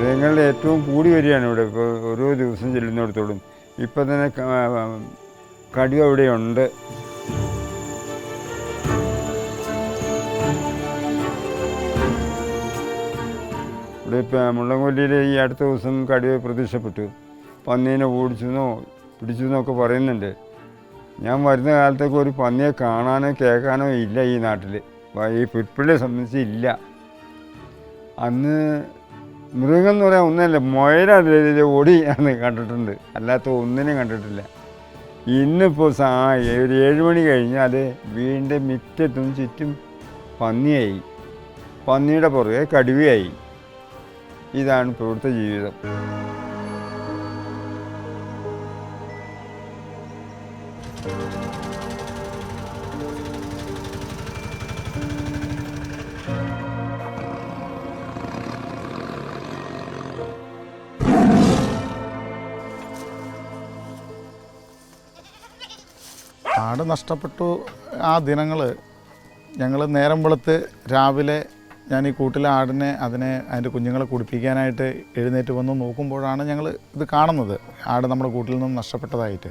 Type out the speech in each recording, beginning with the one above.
ജനങ്ങൾ ഏറ്റവും കൂടി വരികയാണ് ഇവിടെ. ഇപ്പോൾ ഓരോ ദിവസം ചെല്ലുന്നിടത്തോളം ഇപ്പം തന്നെ കടുവ ഇവിടെയുണ്ട് ഇവിടെ ഇപ്പം മുള്ളംകൊല്ലിയിൽ ഈ അടുത്ത ദിവസം കടുവ പ്രത്യക്ഷപ്പെട്ടു. പന്നീനെ ഓടിച്ചെന്നോ പിടിച്ചു എന്നൊക്കെ പറയുന്നുണ്ട്. ഞാൻ വരുന്ന കാലത്തേക്ക് ഒരു പന്നിയെ കാണാനോ കേൾക്കാനോ ഇല്ല ഈ നാട്ടിൽ ഈ പുൽപ്പള്ളിയെ സംബന്ധിച്ച് ഇല്ല. അന്ന് മൃഗം എന്ന് പറയാൻ ഒന്നല്ല മുയലല്ലേ ഓടി ആണ് കണ്ടിട്ടുണ്ട്. അല്ലാത്ത ഒന്നിനെയും കണ്ടിട്ടില്ല. ഇന്നിപ്പോൾ സാ ഒരു ഏഴ് മണി കഴിഞ്ഞാൽ വീണ്ടും മിറ്റത്തും ചുറ്റും പന്നിയായി. പന്നിയുടെ പുറകെ കടുവയായി. ഇതാണ് ഇപ്പോൾ ഇവിടുത്തെ ജീവിതം. ആട് നഷ്ടപ്പെട്ടു ആ ദിനങ്ങൾ ഞങ്ങൾ നേരം വെളുത്ത് രാവിലെ ഞാൻ ഈ കൂട്ടിലെ ആടിനെ അതിനെ അതിന്റെ കുഞ്ഞുങ്ങളെ കുടിപ്പിക്കാനായിട്ട് എഴുന്നേറ്റ് വന്ന് നോക്കുമ്പോഴാണ് ഞങ്ങൾ ഇത് കാണുന്നത്. ആട് നമ്മുടെ കൂട്ടിൽ നിന്നും നഷ്ടപ്പെട്ടതായിട്ട്.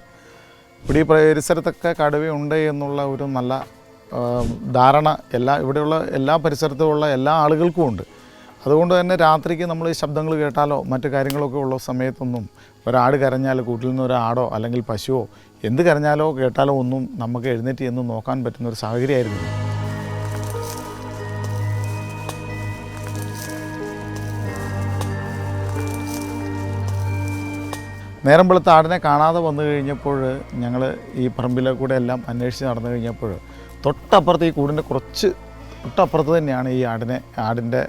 ഇവിടെ ഈ പരിസരത്തൊക്കെ കടുവയുണ്ട് എന്നുള്ള ഒരു നല്ല ധാരണ എല്ലാ ഇവിടെയുള്ള എല്ലാ പരിസരത്തുമുള്ള എല്ലാ ആളുകൾക്കും ഉണ്ട്. അതുകൊണ്ട് തന്നെ രാത്രിക്ക് നമ്മൾ ഈ ശബ്ദങ്ങൾ കേട്ടാലോ മറ്റു കാര്യങ്ങളൊക്കെ ഉള്ള സമയത്തൊന്നും ഒരാട് കരഞ്ഞാൽ കൂട്ടിൽ നിന്ന് ഒരാടോ അല്ലെങ്കിൽ പശുവോ എന്ത് കരഞ്ഞാലോ കേട്ടാലോ ഒന്നും നമുക്ക് എഴുന്നേറ്റ് എന്നും നോക്കാൻ പറ്റുന്ന ഒരു സാഹചര്യമായിരുന്നു. നേരം വെളുത്ത ആടിനെ കാണാതെ വന്നു കഴിഞ്ഞപ്പോൾ ഞങ്ങൾ ഈ പറമ്പിലെ കൂടെ എല്ലാം അന്വേഷിച്ച് നടന്നു കഴിഞ്ഞപ്പോൾ തൊട്ടപ്പുറത്ത് ഈ കൂടിന്റെ കുറച്ച് തൊട്ടപ്പുറത്ത് തന്നെയാണ് ഈ ആടിനെ ആടിന്റെ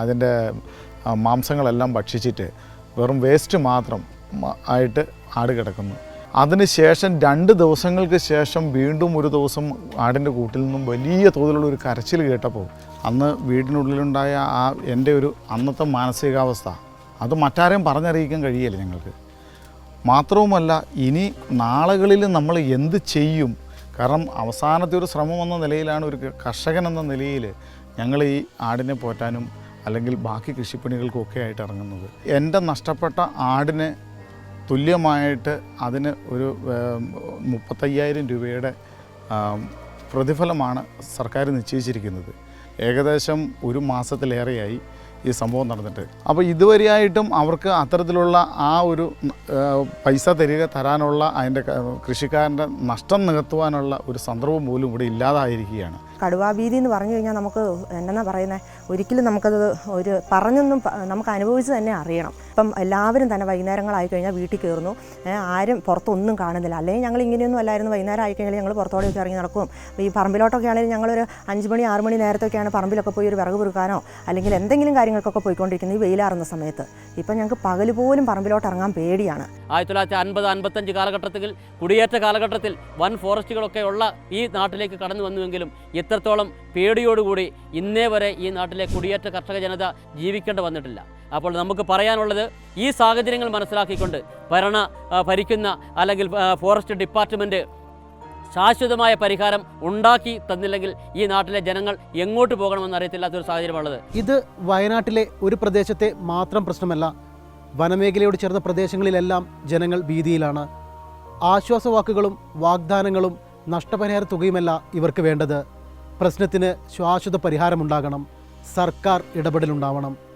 അതിന്റെ മാംസങ്ങളെല്ലാം ഭക്ഷിച്ചിട്ട് വെറും വേസ്റ്റ് മാത്രം ആയിട്ട് ആട് കിടക്കുന്നു. അതിനുശേഷം രണ്ട് ദിവസങ്ങൾക്ക് ശേഷം വീണ്ടും ഒരു ദിവസം ആടിന്റെ കൂട്ടിൽ നിന്നും വലിയ തോതിലുള്ള ഒരു കരച്ചിൽ കേട്ടപ്പോൾ അന്ന് വീടിനുള്ളിലുണ്ടായ ആ എന്റെ ഒരു അന്നത്തെ മാനസികാവസ്ഥ അത് മറ്റാരെയും പറഞ്ഞറിയിക്കാൻ കഴിയില്ല ഞങ്ങൾക്ക്? മാത്രവുമല്ല ഇനി നാളുകളിൽ നമ്മൾ എന്ത് ചെയ്യും? കാരണം അവസാനത്തെ ഒരു ശ്രമം എന്ന നിലയിലാണ് ഒരു കർഷകൻ എന്ന നിലയിൽ ഞങ്ങൾ ഈ ആടിനെ പോറ്റാനും അല്ലെങ്കിൽ ബാക്കി കൃഷിപ്പണികൾക്കും ഒക്കെ ആയിട്ട് ഇറങ്ങുന്നത്. എന്റെ നഷ്ടപ്പെട്ട ആടിനെ തുല്യമായിട്ട് അതിന് ഒരു മുപ്പത്തയ്യായിരം രൂപയുടെ പ്രതിഫലമാണ് സർക്കാർ നിശ്ചയിച്ചിരിക്കുന്നത്. ഏകദേശം ഒരു മാസത്തിലേറെയായി. ഈ സംഭവം നടന്നിട്ട്. അപ്പോൾ ഇതുവരെയായിട്ടും അവർക്ക് അത്തരത്തിലുള്ള ആ ഒരു പൈസ തരിക തരാനുള്ള അതിന്റെ കൃഷിക്കാരന്റെ നഷ്ടം നികത്തുവാനുള്ള ഒരു സന്ദർഭം പോലും ഇവിടെ ഇല്ലാതായിരിക്കുകയാണ്. കടുവാഭീതി എന്ന് പറഞ്ഞു കഴിഞ്ഞാൽ നമുക്ക് എന്നാ പറയുന്നത് ഒരിക്കലും നമുക്കത് ഒരു പറഞ്ഞൊന്നും നമുക്ക് അനുഭവിച്ച് തന്നെ അറിയണം. ഇപ്പം എല്ലാവരും തന്നെ വൈകുന്നേരങ്ങളായി കഴിഞ്ഞാൽ വീട്ടിൽ കയറുന്നു. ആരും പുറത്തൊന്നും കാണുന്നില്ല. അല്ലെങ്കിൽ ഞങ്ങൾ ഇങ്ങനെയൊന്നും അല്ലായിരുന്നു. വൈകുന്നേരം ആയി കഴിഞ്ഞാൽ ഞങ്ങൾ പുറത്തോടെ ഒക്കെ ഇറങ്ങി നടക്കും. ഈ പറമ്പിലോട്ടൊക്കെ ആണെങ്കിൽ ഞങ്ങളൊരു അഞ്ച് മണി ആറ് മണി നേരത്തൊക്കെയാണ് പറമ്പിലൊക്കെ പോയി ഒരു വിറക് പെറുക്കാനോ അല്ലെങ്കിൽ എന്തെങ്കിലും കാര്യങ്ങൾക്കൊക്കെ പോയിക്കൊണ്ടിരിക്കുന്നത് ഈ വെയിലാറുന്ന സമയത്ത്. ഇപ്പം ഞങ്ങൾക്ക് പകൽ പോലും പറമ്പിലോട്ട് ഇറങ്ങാൻ പേടിയാണ്. ആയിരത്തി തൊള്ളായിരത്തി അൻപത് അൻപത്തഞ്ച് കാലഘട്ടത്തിൽ കുടിയേറ്റ കാലഘട്ടത്തിൽ വൻ ഫോറസ്റ്റുകളൊക്കെ ഉള്ള ഈ നാട്ടിലേക്ക് കടന്നു വന്നുവെങ്കിലും ഇത്രത്തോളം പേടിയോടുകൂടി ഇന്നേ വരെ ഈ നാട്ടിലെ കുടിയേറ്റ കർഷക ജനത ജീവിക്കേണ്ടി വന്നിട്ടില്ല. അപ്പോൾ നമുക്ക് പറയാനുള്ളത് ഈ സാഹചര്യങ്ങൾ മനസ്സിലാക്കിക്കൊണ്ട് ഭരണ ഭരിക്കുന്ന അല്ലെങ്കിൽ ഫോറസ്റ്റ് ഡിപ്പാർട്ട്മെന്റ് ശാശ്വതമായ പരിഹാരം ഉണ്ടാക്കി തന്നില്ലെങ്കിൽ ഈ നാട്ടിലെ ജനങ്ങൾ എങ്ങോട്ട് പോകണമെന്ന് അറിയത്തില്ലാത്തൊരു സാഹചര്യമാണുള്ളത്. ഇത് വയനാട്ടിലെ ഒരു പ്രദേശത്തെ മാത്രം പ്രശ്നമല്ല. വനമേഖലയോട് ചേർന്ന പ്രദേശങ്ങളിലെല്ലാം ജനങ്ങൾ ഭീതിയിലാണ്. ആശ്വാസവാക്കുകളും വാഗ്ദാനങ്ങളും നഷ്ടപരിഹാര തുകയുമല്ല ഇവർക്ക് വേണ്ടത്. പ്രശ്നത്തിന് ശാശ്വത പരിഹാരമുണ്ടാകണം. സർക്കാർ ഇടപെടലുണ്ടാവണം.